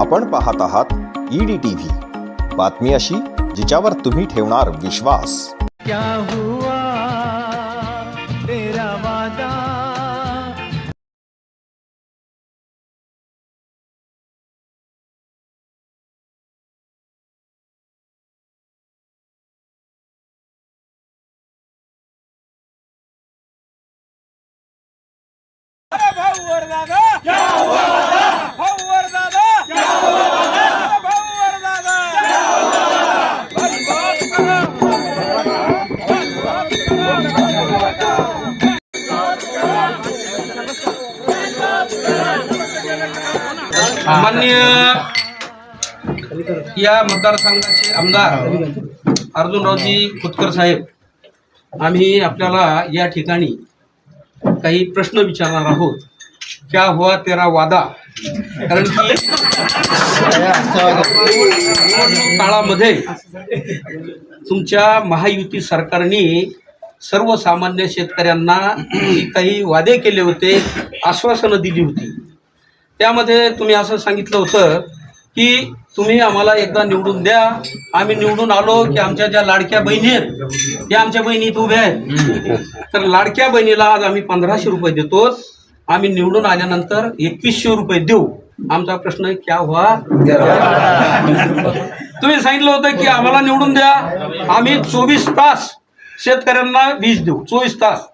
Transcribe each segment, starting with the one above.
आपण पाहत आहात ईडी टीव्ही. बातमी अशी जिच्यावर तुम्ही ठेवणार विश्वास. क्या हुआ तेरा वादा? मान्य या मतदारसंघाचे आमदार अर्जुनरावजी खुतकर साहेब आम्ही आपल्याला या ठिकाणी काही प्रश्न विचारणार आहोत. क्या हुआ तेरा वादा? कारण की काळामध्ये तुमच्या महायुती सरकारने सर्वसामान्य शेतकऱ्यांना काही वादे केले होते आश्वासनं दिली होती. त्यामध्ये तुम्ही असं सांगितलं होतं की तुम्ही आम्हाला एकदा निवडून द्या. आम्ही निवडून आलो की आमच्या ज्या लाडक्या बहिणी आहेत त्या आमच्या बहिणी इथं उभ्या आहेत. तर लाडक्या बहिणीला आज आम्ही पंधराशे रुपये देतो. आम्ही निवडून आल्यानंतर एकवीसशे रुपये देऊ. आमचा प्रश्न आहे क्या व्हा तुम्ही सांगितलं होतं की आम्हाला निवडून द्या. आम्ही चोवीस तास शेतकऱ्यांना वीज देऊ. चोवीस तास.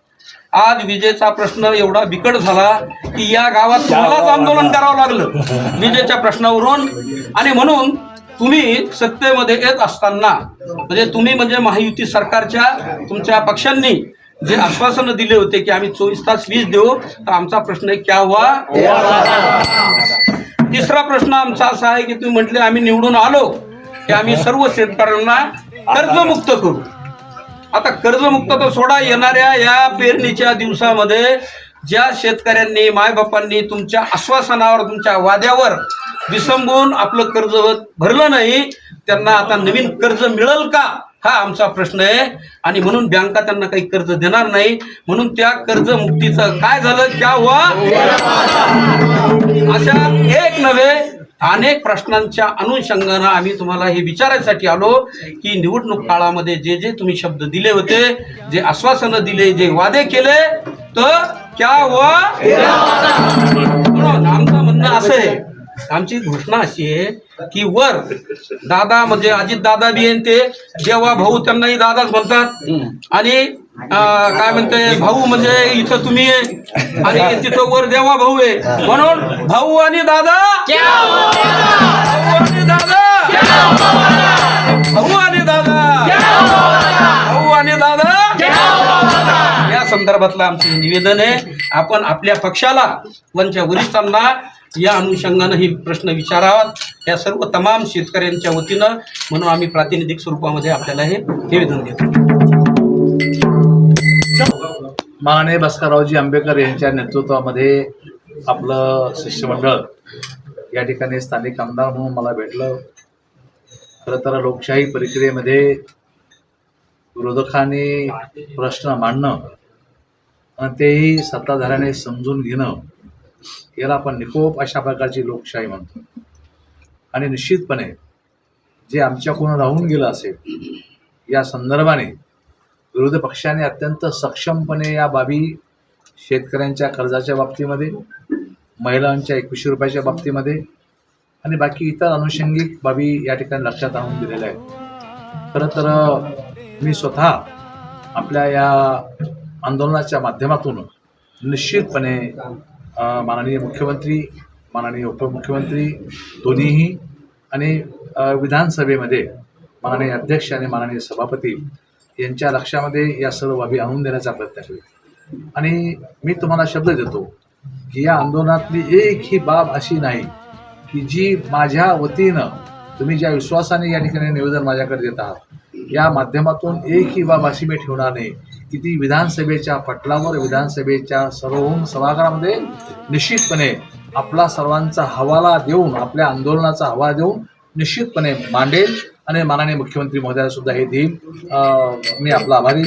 आज विजेचा प्रश्न एवढा बिकट झाला की या गावात तुम्हालाच आंदोलन करावं लागलं? विजेच्या प्रश्नावरून. आणि म्हणून तुम्ही सत्तेमध्ये येत असताना म्हणजे तुम्ही म्हणजे महायुती सरकारच्या तुमच्या पक्षांनी जे आश्वासनं दिले होते की आम्ही चोवीस तास वीज देऊ तर आमचा प्रश्न क्या व्हा तिसरा प्रश्न आमचा असा आहे की तुम्ही म्हटले आम्ही निवडून आलो की आम्ही सर्व शेतकऱ्यांना कर्जमुक्त करू. आता कर्जमुक्त तर सोडा येणाऱ्या या पेरणीच्या दिवसामध्ये ज्या शेतकऱ्यांनी मायबापांनी तुमच्या आश्वासनावर तुमच्या वाद्यावर विसंबून आपलं कर्ज भरलं नाही त्यांना आता नवीन कर्ज मिळेल का? हा आमचा प्रश्न आहे. आणि म्हणून बँका त्यांना काही कर्ज देणार नाही. म्हणून त्या कर्ज मुक्तीचं काय झालं? क्या हुआ? अशा एक नव्हे अनेक प्रश्नांच्या अनुषंगानं आम्ही तुम्हाला हे विचारायसाठी आलो की निवडणूक काळामध्ये जे जे तुम्ही शब्द दिले होते जे आश्वासनं दिले जे वादे केले तर क्या हुआ? म्हणून आमचं म्हणणं असं आहे. आमची घोषणा अशी आहे की वर दादा म्हणजे अजित दादा बी ते जेव्हा भाऊ त्यांनाही दादाच म्हणतात. आणि काय म्हणते भाऊ म्हणजे इथं तुम्ही आणि तिथं वर देवा भाऊ आहे. म्हणून भाऊ आणि दादा. भाऊ आणि दादा. भाऊ आणि दादा. भाऊ आणि दादा. या संदर्भातलं आमचं निवेदन आहे. आपण आपल्या पक्षाला वंच्या वरिष्ठांना या अनुषंगानं ही प्रश्न विचारावा या सर्व तमाम शेतकऱ्यांच्या वतीनं म्हणून आम्ही प्रातिनिधिक स्वरूपामध्ये आपल्याला हे निवेदन देतो. माननीय भास्कररावजी आंबेडकर यांच्या नेतृत्वामध्ये आपलं शिष्यमंडळ या ठिकाणी स्थानिक आमदार म्हणून मला भेटलं. खरं तर लोकशाही प्रक्रियेमध्ये विरोधकांनी प्रश्न मांडणं आणि तेही सत्ताधाऱ्याने समजून घेणं याला आपण निकोप अशा प्रकारची लोकशाही म्हणतो. आणि निश्चितपणे जे आमच्याकडून राहून गेलं असेल या संदर्भाने विरोधी पक्षाने अत्यंत सक्षमपणे या बाबी शेतकऱ्यांच्या कर्जाच्या बाबतीमध्ये महिलांच्या एकवीसशे रुपयाच्या बाबतीमध्ये आणि बाकी इतर अनुषंगिक बाबी या ठिकाणी लक्षात आणून दिलेल्या आहेत. खरं तर मी स्वतः आपल्या या आंदोलनाच्या माध्यमातून निश्चितपणे माननीय मुख्यमंत्री माननीय उपमुख्यमंत्री दोन्हीही आणि विधानसभेमध्ये माननीय अध्यक्ष आणि माननीय सभापती यांच्या लक्षामध्ये या सर्व बाबी आणून देण्याचा प्रयत्न करेल आणि मी तुम्हाला शब्द देतो की या आंदोलनातली एक ही बाब अशी नाही की जी माझ्या वतीनं तुम्ही ज्या विश्वासाने या ठिकाणी निवेदन माझ्याकडे देत आहात या माध्यमातून एक ही बाब अशी मी ठेवणार नाही की ती विधानसभेच्या पटलावर विधानसभेच्या सर्वहून सभागृहामध्ये निश्चितपणे आपला सर्वांचा हवाला देऊन आपल्या आंदोलनाचा हवाला देऊन निश्चितपणे मांडेल. आणि माननीय मुख्यमंत्री महोदयाला सुद्धा हे देईन मी आपला आभारी